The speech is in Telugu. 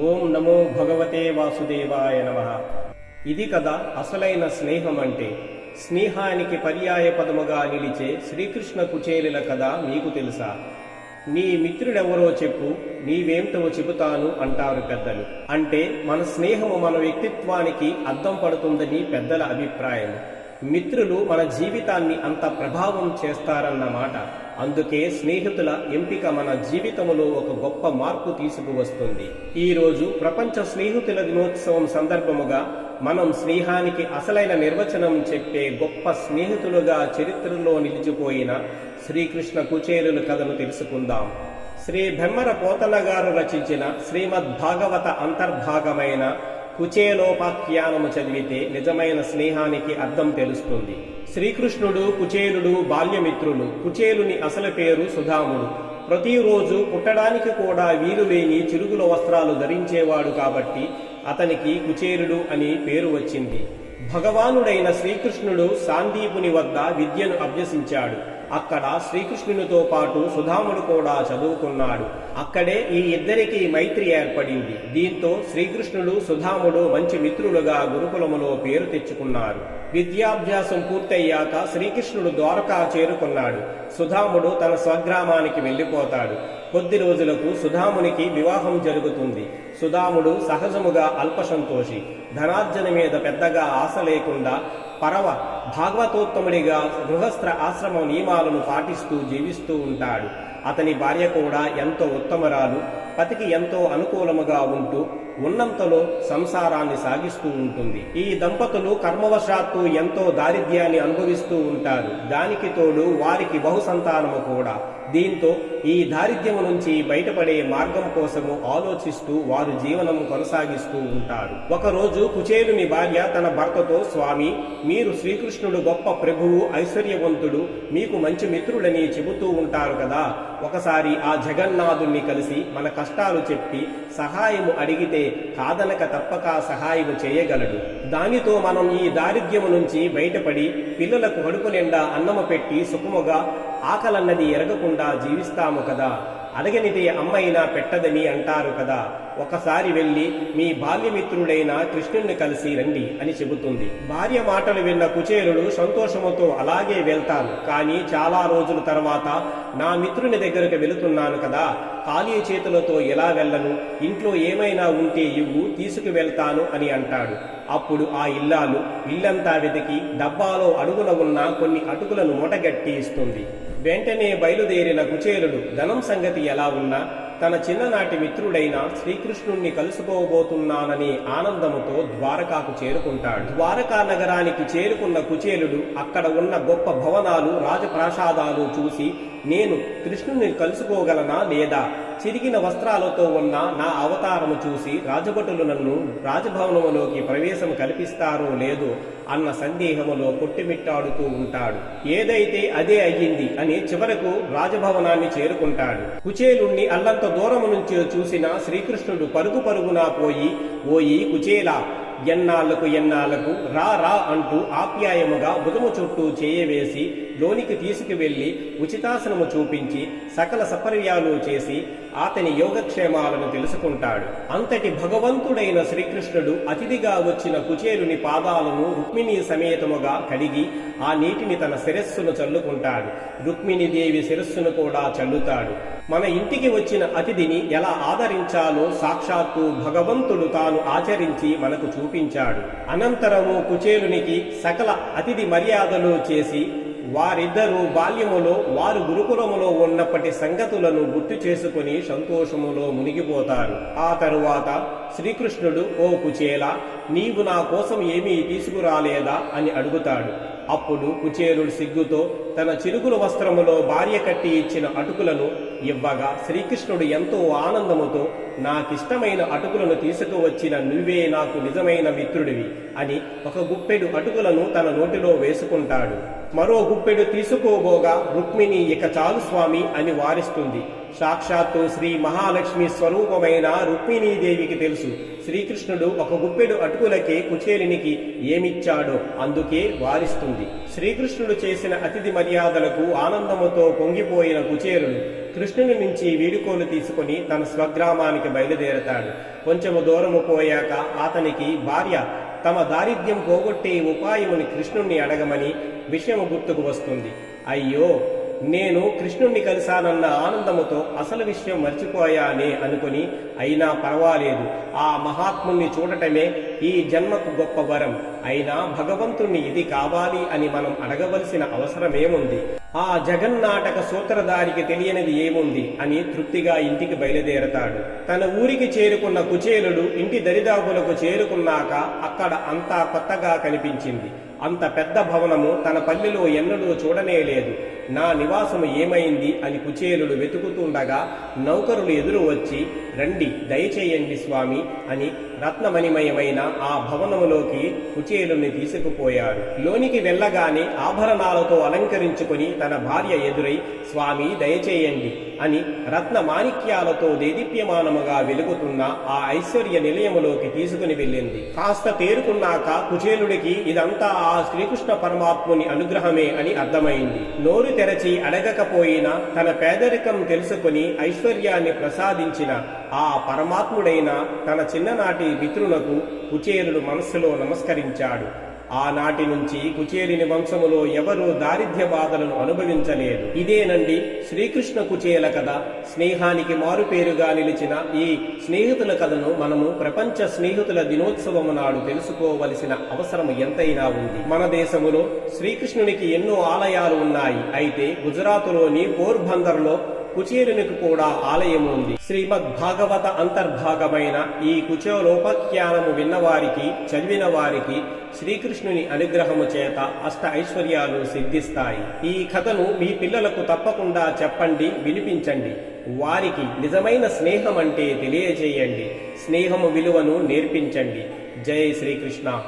ఓం నమో భగవతే వాసుదేవాయ నమ. ఇది కదా అసలైన స్నేహం అంటే స్నేహానికి పర్యాయ పదముగా నిలిచే శ్రీకృష్ణ కుచేలుల కథ మీకు తెలుసా? నీ మిత్రుడెవరో చెప్పు నీవేంటో చెబుతాను అంటారు పెద్దలు. అంటే మన స్నేహము మన వ్యక్తిత్వానికి అద్దం పడుతుందని పెద్దల అభిప్రాయం మిత్రులు మన జీవితాన్ని అంత ప్రభావం చేస్తారన్నమాట. అందుకే స్నేహితుల ఎంపిక మన జీవితంలో ఒక గొప్ప మార్పు తీసుకువస్తుంది. ఈ రోజు ప్రపంచ స్నేహితుల దినోత్సవం సందర్భముగా మనం స్నేహానికి అసలైన నిర్వచనం చెప్పే గొప్ప స్నేహితులుగా చరిత్రలో నిలిచిపోయిన శ్రీకృష్ణ కుచేరుల కథను తెలుసుకుందాం. శ్రీ భెమ్మర పోతన గారు రచించిన శ్రీమద్ భాగవత అంతర్భాగమైన కుచేలోపాఖ్యానము చదివితే నిజమైన స్నేహానికి అర్థం తెలుస్తుంది. శ్రీకృష్ణుడు కుచేలుడు బాల్యమిత్రులు కుచేలుని అసలు పేరు సుధాముడు. ప్రతిరోజు పుట్టడానికి కూడా వీలు లేని చిరుగుల వస్త్రాలు ధరించేవాడు కాబట్టి అతనికి కుచేలుడు అని పేరు వచ్చింది. భగవానుడైన శ్రీకృష్ణుడు సాందీపుని వద్ద విద్యను అభ్యసించాడు. అక్కడ శ్రీకృష్ణునితో పాటు సుధాముడు కూడా చదువుకున్నాడు. అక్కడే ఈ ఇద్దరికి మైత్రి ఏర్పడింది. దీంతో శ్రీకృష్ణుడు సుధాముడు మంచి మిత్రులుగా గురుకులములో పేరు తెచ్చుకున్నారు. విద్యాభ్యాసం పూర్తయ్యాక శ్రీకృష్ణుడు ద్వారకా చేరుకున్నాడు. సుధాముడు తన స్వగ్రామానికి వెళ్ళిపోతాడు. కొద్ది రోజులకు సుధామునికి వివాహం జరుగుతుంది. సుధాముడు సహజముగా అల్పసంతోషి. ధనార్జన మీద పెద్దగా ఆశ లేకుండా పరవ భాగవతోత్తముడిగా గృహస్థ ఆశ్రమ నియమాలను పాటిస్తూ జీవిస్తూ ఉంటాడు. అతని భార్య కూడా ఎంతో ఉత్తమరాలు పతికి ఎంతో అనుకూలముగా ఉంటూ ఉన్నంతలో సంసారాన్ని సాగిస్తూ ఉంటుంది. ఈ దంపతులు కర్మవశాత్తు ఎంతో దారిద్ర్యాన్ని అనుభవిస్తూ ఉంటారు. దానికి తోడు వారికి బహుసంతానము కూడా. దీంతో ఈ దారిద్ర్యము నుంచి బయటపడే మార్గం కోసము ఆలోచిస్తూ వారు జీవనం కొనసాగిస్తూ ఉంటారు. ఒకరోజు కుచేలుని భార్య తన భర్తతో స్వామి మీరు శ్రీకృష్ణుడు గొప్ప ప్రభువు ఐశ్వర్యవంతుడు మీకు మంచి మిత్రుడని చెబుతూ ఉంటారు కదా. ఒకసారి ఆ జగన్నాథుణ్ణి కలిసి మన కష్టాలు చెప్పి సహాయము అడిగితే కాదనక తప్పక సహాయము చేయగలడు. దానితో మనం ఈ దారిద్ర్యము నుంచి బయటపడి పిల్లలకు కడుపు నిండా అన్నము పెట్టి సుఖముగా ఆకలన్నది ఎరగకుండా జీవిస్తాము కదా. అడగనిదే అమ్మైనా పెట్టదని అంటారు కదా. ఒకసారి వెళ్ళి మీ బాల్యమిత్రుడైన కృష్ణుణ్ణి కలిసి రండి అని చెబుతుంది. భార్య మాటలు విన్న కుచేరుడు సంతోషముతో అలాగే వెళ్తాను. కానీ చాలా రోజుల తర్వాత నా మిత్రుని దగ్గరకు వెళుతున్నాను కదా. ఖాళీ చేతులతో ఎలా వెళ్ళను? ఇంట్లో ఏమైనా ఉంటే ఇవ్వు తీసుకువెళ్తాను అని అంటాడు. అప్పుడు ఆ ఇల్లాలు ఇల్లంతా వెతికి డబ్బాలో అడుగున ఉన్న కొన్ని అటుకులను మూటగట్టి ఇస్తుంది. వెంటనే బయలుదేరిన కుచేలుడు ధనం సంగతి ఎలా ఉన్నా? తన చిన్ననాటి మిత్రుడైన శ్రీకృష్ణుణ్ణి కలుసుకోబోతున్నానని ఆనందముతో ద్వారకాకు చేరుకుంటాడు. ద్వారకా నగరానికి చేరుకున్న కుచేలుడు అక్కడ ఉన్న గొప్ప భవనాలు రాజప్రాసాదాలు చూసి నేను కృష్ణుని కలుసుకోగలనా లేదా? చిరిగిన వస్త్రాలతో ఉన్న నా అవతారము చూసి రాజభటులు నన్ను రాజభవనములోకి ప్రవేశం కల్పిస్తారో లేదో అన్న సందేహములో కొట్టిమిట్టాడుతూ ఉంటాడు. ఏదైతే అదే అయ్యింది అని చివరకు రాజభవనాన్ని చేరుకుంటాడు. కుచేలుణ్ణి అల్లంత దూరము నుంచి చూసిన శ్రీకృష్ణుడు పరుగు పరుగునా పోయి ఓయి కుచేలా ఎన్నాళ్ళకు ఎన్నాళ్ళకు రా రా అంటూ ఆప్యాయముగా భుజము చుట్టూ చేయవేసి లోనికి తీసుకువెళ్ళి ఉచితాసనము చూపించి సకల సపర్యాలు చేసి అతని యోగక్షేమాలను తెలుసుకుంటాడు. అంతటి భగవంతుడైన శ్రీకృష్ణుడు అతిథిగా వచ్చిన కుచేలుని పాదాలను రుక్మిణి సమేతముగా కడిగి ఆ నీటిని తన శిరస్సును చల్లుకుంటాడు. రుక్మిణీదేవి శిరస్సును కూడా చల్లుతాడు. మన ఇంటికి వచ్చిన అతిథిని ఎలా ఆదరించాలో సాక్షాత్తు భగవంతుడు తాను ఆచరించి మనకు చూపించాడు. అనంతరము కుచేలునికి సకల అతిథి మర్యాదలు చేసి వారిద్దరూ బాల్యములో వారు గురుకులములో ఉన్నప్పటి సంగతులను గుర్తు చేసుకుని సంతోషములో మునిగిపోతారు. ఆ తరువాత శ్రీకృష్ణుడు ఓ కుచేల నీవు నా కోసం ఏమీ తీసుకురాలేదా? అని అడుగుతాడు. అప్పుడు కుచేలుడు సిగ్గుతో తన చిలుకుల వస్త్రములో భార్య కట్టి ఇచ్చిన అటుకులను ఇవ్వగా శ్రీకృష్ణుడు ఎంతో ఆనందముతో నాకిష్టమైన అటుకులను తీసుకువచ్చిన నువ్వే నాకు నిజమైన మిత్రుడివి అని ఒక గుప్పెడు అటుకులను తన నోటిలో వేసుకుంటాడు. మరో గుప్పెడు తీసుకోబోగా రుక్మిణి ఇక చాలు స్వామి అని వారిస్తుంది. సాక్షాత్తు శ్రీ మహాలక్ష్మి స్వరూపమైన రుక్మిణీదేవికి తెలుసు. శ్రీకృష్ణుడు ఒక గుప్పెడు అటుకులకే కుచేలినికి ఏమిచ్చాడో అందుకే వారిస్తుంది. శ్రీకృష్ణుడు చేసిన అతిథి మర్యాదలకు ఆనందముతో పొంగిపోయిన కుచేరుడు కృష్ణుని నుంచి వీడుకోలు తీసుకుని తన స్వగ్రామానికి బయలుదేరతాడు. కొంచెము దూరము పోయాక అతనికి భార్య తమ దారిద్ర్యం పోగొట్టే ఉపాయముని కృష్ణుణ్ణి అడగమని విషయము గుర్తుకు వస్తుంది. అయ్యో నేను కృష్ణుణ్ణి కలిశానన్న ఆనందముతో అసలు విషయం మర్చిపోయానే అనుకుని అయినా పర్వాలేదు. ఆ మహాత్ముణ్ణి చూడటమే ఈ జన్మకు గొప్ప వరం. అయినా భగవంతుణ్ణి ఇది కావాలి అని మనం అడగవలసిన అవసరమేముంది? ఆ జగన్నాటక సూత్రధారికి తెలియనిది ఏముంది అని తృప్తిగా ఇంటికి బయలుదేరతాడు. తన ఊరికి చేరుకున్న కుచేలుడు ఇంటి దరిదాపులకు చేరుకున్నాక అక్కడ అంతా కొత్తగా కనిపించింది. అంత పెద్ద భవనము తన పల్లెలో ఎన్నడూ చూడనే లేదు. నా నివాసము ఏమైంది అని కుచేలుడు వెతుకుతుండగా నౌకరులు ఎదురు వచ్చి రండి దయచేయండి స్వామి అని రత్నమణిమయమైన ఆ భవనములోకి కుచేలుని తీసుకుపోయాడు లోనికి వెళ్ళగానే ఆభరణాలతో అలంకరించుకుని తన భార్య ఎదురై స్వామి దయచేయండి అని రత్న మాణిక్యాలతో దేదీప్యమానముగా వెలుగుతున్న ఆ ఐశ్వర్య నిలయములోకి తీసుకుని వెళ్ళింది. కాస్త తేరుకున్నాక కుచేలుడికి ఇదంతా ఆ శ్రీకృష్ణ పరమాత్ముని అనుగ్రహమే అని అర్థమైంది. నోరు తెరచి అడగకపోయినా తన పేదరికం తెలుసుకుని ఐశ్వర్యాన్ని ప్రసాదించిన ఆ పరమాత్ముడైన తన చిన్ననాటి మిత్రులకు కుచేలుడు మనస్సులో నమస్కరించాడు. ఆనాటి నుంచి కుచేలిని వంశములో ఎవరూ దారిద్ర్య బాధలను అనుభవించలేదు. ఇదేనండి శ్రీకృష్ణ కుచేల కథ. స్నేహానికి మారుపేరుగా నిలిచిన ఈ స్నేహితుల కథను మనము ప్రపంచ స్నేహితుల దినోత్సవము నాడు తెలుసుకోవలసిన అవసరం ఎంతైనా ఉంది. మన దేశములో శ్రీకృష్ణునికి ఎన్నో ఆలయాలు ఉన్నాయి. అయితే గుజరాతులోని పోర్బందర్లో కుచేలునికి కూడా ఆలయం ఉంది. శ్రీమద్ భాగవత అంతర్భాగమైన ఈ కుచేలోపాఖ్యానము విన్నవారికి చదివిన వారికి శ్రీకృష్ణుని అనుగ్రహము చేత అష్ట ఐశ్వర్యాలు సిద్ధిస్తాయి. ఈ కథను మీ పిల్లలకు తప్పకుండా చెప్పండి వినిపించండి. వారికి నిజమైన స్నేహం అంటే తెలియజేయండి. స్నేహము విలువను నేర్పించండి. జై శ్రీకృష్ణ.